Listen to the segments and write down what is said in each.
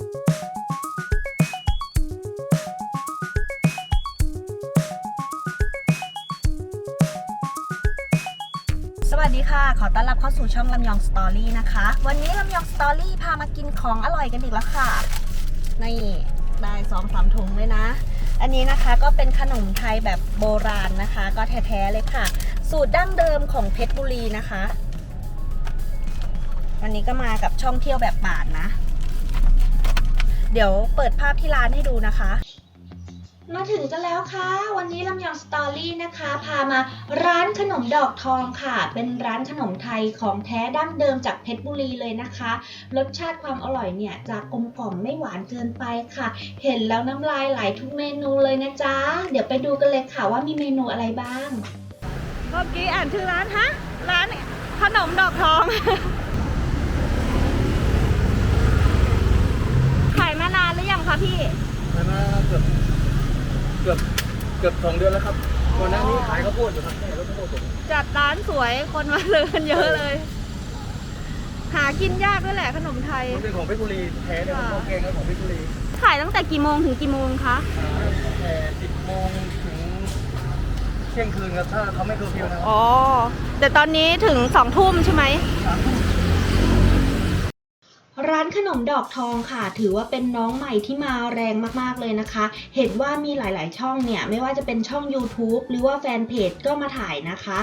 สวัสดีค่ะ ขอต้อนรับเข้าสู่ช่องลำยองสตอรี่นะคะ วันนี้ลำยองสตอรี่พามากินของอร่อยกันอีกแล้วค่ะ นี่ได้สองสามถุงเลยนะ อันนี้นะคะก็เป็นขนมไทยแบบโบราณนะคะ ก็แท้ๆเลยค่ะ สูตรดั้งเดิมของเพชรบุรีนะคะ วันนี้ก็มากับช่องเที่ยวแบบป่านนะ เดี๋ยวเปิดภาพที่ร้านให้ดูนะคะ มาถึงกันแล้วค่ะ วันนี้ลำยองสตอรี่นะคะ พามาร้านขนมดอกทองค่ะ เป็นร้านขนมไทยของแท้ดั้งเดิมจากเพชรบุรีเลยนะคะ รสชาติความอร่อยเนี่ยจะกลมกล่อมไม่หวานเกินไปค่ะ เห็นแล้วน้ำลายไหลทุกเมนูเลยนะจ๊ะ เดี๋ยวไปดูกันเลยค่ะว่ามีเมนูอะไรบ้าง เมื่อกี้อ่านชื่อร้านฮะ ร้านขนมดอกทอง ขายมานานหรือยังคะพี่ มาเกือบเกือบเกือบสองเดือนแล้วครับก่อนหน้านี้ขายข้าวโพดอยู่ครับแม่รถข้าวโพดผมจัดร้านสวยคนมาเลยกันเยอะเลย หากินยากด้วยแหละขนมไทย มันเป็นของเพชรบุรีแท้เลยของข้าวแกงก็ของเพชรบุรีขายตั้งแต่กี่โมงถึงกี่โมงคะอ่าตั้งแต่สิบโมงถึงเที่ยงคืนครับถ้าเขาไม่เคอร์ฟิวนะครับอ๋อแต่ตอนนี้ถึงสองทุ่มใช่ไหม สามทุ่ม ร้านขนมดอกทองค่ะ ถือว่าเป็นน้องใหม่ที่มาแรงมากๆเลยนะคะ เห็นว่ามีหลายๆช่องเนี่ย ไม่ว่าจะเป็นช่อง YouTube หรือว่าแฟนเพจก็มาถ่ายนะคะ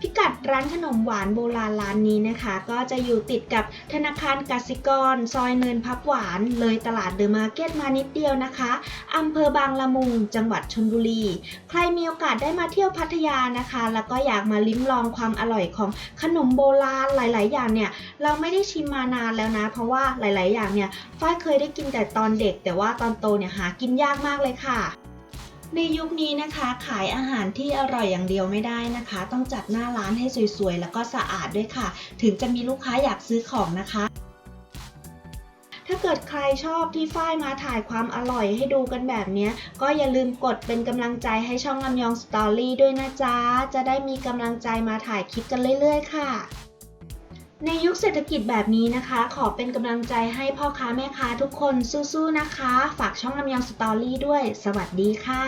พิกัดร้านขนมหวานโบราณร้านนี้นะคะ ก็จะอยู่ติดกับธนาคารกสิกร ซอยเนินพับหวาน เลยตลาดเดอะมาร์เก็ตมานิดเดียวนะคะอำเภอบางละมุง จังหวัดชลบุรี ใครมีโอกาสได้มาเที่ยวพัทยานะคะ แล้วก็อยากมาลิ้มลองความอร่อยของขนมโบราณหลาย ๆ อย่างเนี่ยเราไม่ได้ชิมมานานแล้วนะ เพราะว่าหลาย ๆ อย่างเนี่ยฝ้ายเคยได้กินแต่ตอนเด็ก แต่ว่าตอนโตเนี่ยหากินยากมากเลยค่ะ ในยุคนี้นะคะขายอาหารที่อร่อยอย่างเดียวไม่ได้นะคะ ต้องจัดหน้าร้านให้สวยๆ แล้วก็สะอาดด้วยค่ะ ถึงจะมีลูกค้าอยากซื้อของนะคะ ถ้าเกิดใครชอบที่ฝ้ายมาถ่ายความอร่อยให้ดูกันแบบนี้ ก็อย่าลืมกดเป็นกำลังใจให้ช่องลำยองสตอรี่ด้วยนะจ๊ะ จะได้มีกำลังใจมาถ่ายคลิปกันเรื่อยๆ ค่ะ ในยุคเศรษฐกิจแบบนี้นะคะ ขอเป็นกำลังใจให้พ่อค้าแม่ค้าทุกคนสู้ๆนะคะ ฝากช่องลำยองสตอรี่ด้วย สวัสดีค่ะ